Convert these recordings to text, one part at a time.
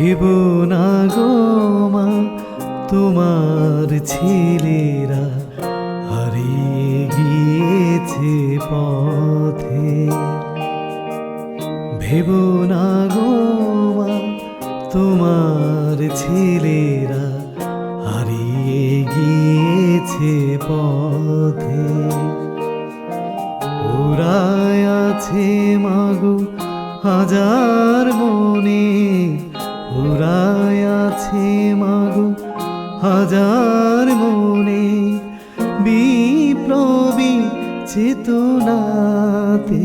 ভেব না গো মা, তোমার ছেলেরা হারিয়ে গিয়েছে পথে। ভেব না গো মা, তোমার ছেলেরা হারিয়ে গিয়েছে পথে। ওরাই আছে মাগো হাজার মনে ওরাই আছে মাগো হাজার মনে বিপ্লবী চেতনাতে।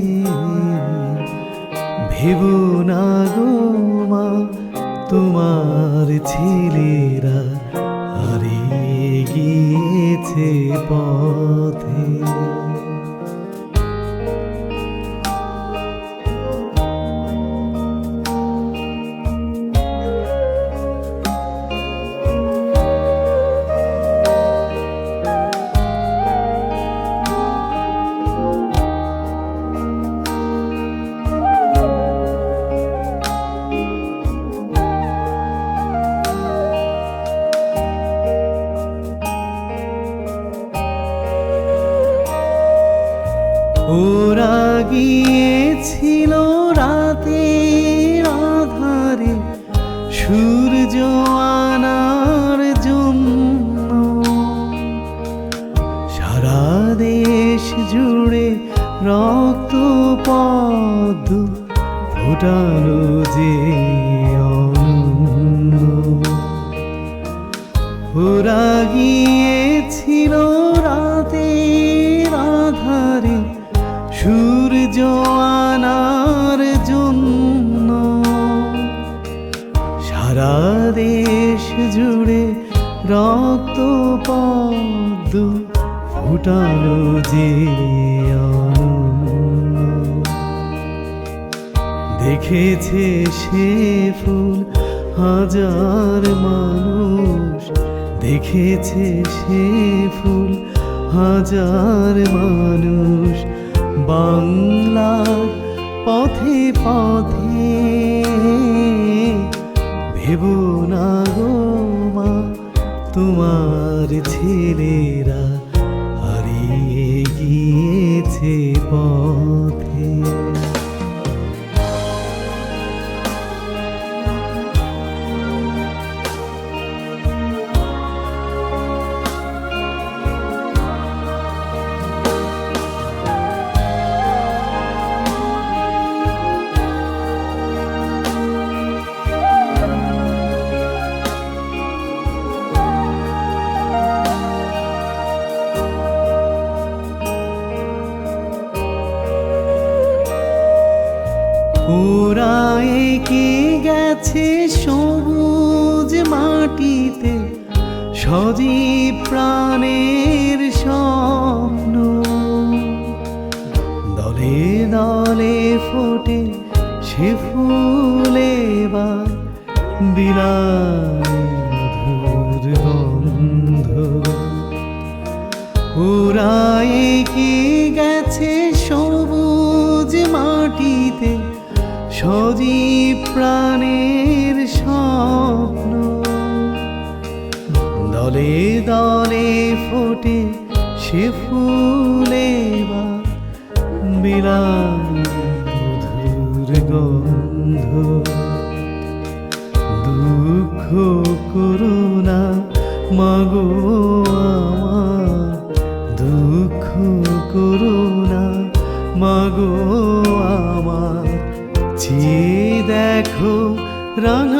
ভেব না গো মা, তোমার ছেলেরা হারিয়ে গিয়েছে পথে। ওরা গিয়েছিল রাতে আধারে সূর্য আনার জন্য। সারা দেশ জুড়ে রক্ত পদ্ম ফোটানো রক্ত পদ্ম ফুটানো যে দেখেছে সে ফুল হাজার মানুষ। দেখেছে সে ফুল হাজার মানুষ। বাংলার পথে পথে ভেব না গো। তোমার ছেলেরা হারিয়ে গিয়েছে পথে। ওরা এঁকে গেছে সবুজ মাটিতে? সজীব প্রাণের স্বপ্ন। দলে দলে ফোটে সে ফুলে বা বিলায় মধুর গন্ধ। ওরা এঁকে গেছে সজীব প্রাণের স্বপ্ন। দলে দলে ফোটে সে ফুলে বা বিলায় মধুর গন্ধ। দুঃখ, করুণা, মাগো আমার। দুঃখ, করুণা, মাগো দেখো রাঙা